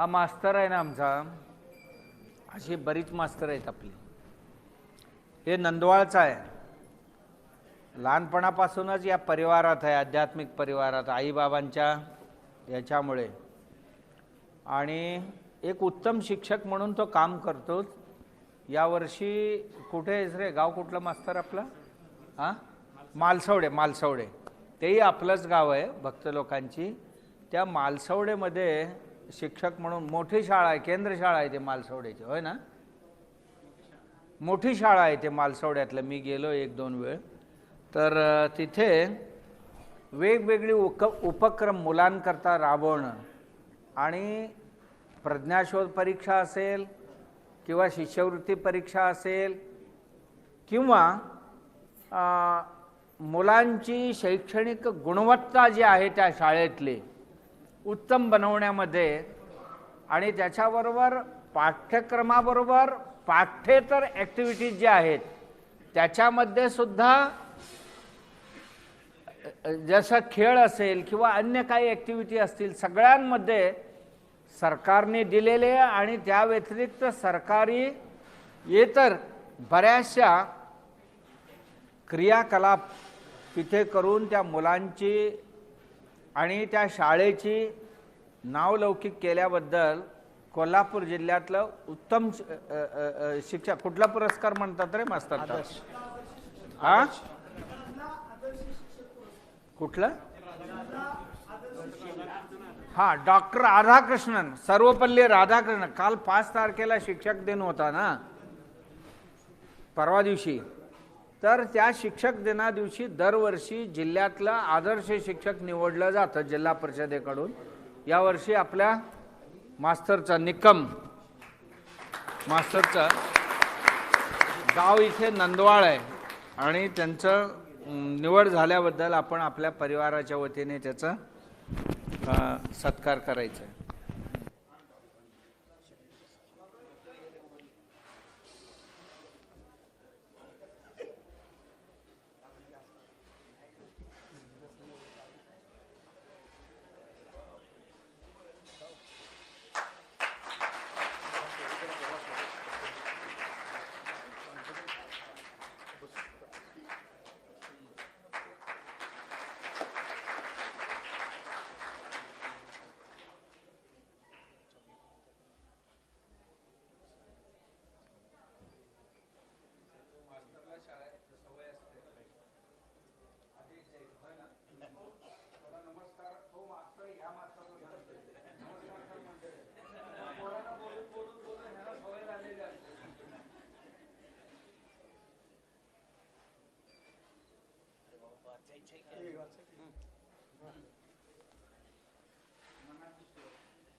हा मास्तर आहे ना आमचा. अशी बरीच मास्तर आहेत आपली. हे नंदवाळचा आहे. लहानपणापासूनच या परिवारात आहे आध्यात्मिक परिवारात आईबाबांच्या याच्यामुळे. आणि एक उत्तम शिक्षक म्हणून तो काम करतो. यावर्षी कुठे आहेस रे? गाव कुठलं मास्तर आपलं? हां? मालसवडे मालसवडे. तेही आपलंच गाव आहे भक्त लोकांची. त्या मालसवडेमध्ये शिक्षक म्हणून मोठी शाळा आहे केंद्र शाळा आहे ते मालसवड्याची होय ना? मोठी शाळा आहे ते मालसवड्यातलं. मी गेलो एक दोन वेळ. तर तिथे वेगवेगळी उक उपक्रम मुलांकरता राबवणं आणि प्रज्ञाशोध परीक्षा असेल किंवा शिष्यवृत्ती परीक्षा असेल किंवा मुलांची शैक्षणिक गुणवत्ता जी आहे त्या शाळेतली उत्तम बनवण्यामध्ये आणि त्याच्याबरोबर पाठ्यक्रमाबरोबर पाठ्येतर ॲक्टिव्हिटीज ज्या आहेत त्याच्यामध्ये सुद्धा जसं खेळ असेल किंवा अन्य काही ॲक्टिव्हिटी असतील सगळ्यांमध्ये सरकारने दिलेले आणि त्या व्यतिरिक्त सरकारी इतर बऱ्याचशा क्रियाकलाप तिथे करून त्या मुलांची आणि त्या शाळेची नावलौकिक केल्याबद्दल कोल्हापूर जिल्ह्यातलं उत्तम श- अ, अ, अ, शिक्षक कुठला पुरस्कार म्हणतात रे मास्तर? हा? कुठलं? हा डॉक्टर राधाकृष्णन सर्वपल्ली राधाकृष्णन. काल पाच तारखेला शिक्षक दिन होता ना? परवा दिवशी. तर त्या शिक्षक दिना दिवशी दरवर्षी जिल्ह्यातलं आदर्श शिक्षक निवडलं जातं जिल्हा परिषदेकडून. यावर्षी आपल्या मास्तरचा निकम मास्तरचा गाव इथे नंदवाळ आहे आणि त्यांचं निवड झाल्याबद्दल आपण आपल्या परिवाराच्या वतीने त्याचा सत्कार करायचा आहे Here you go.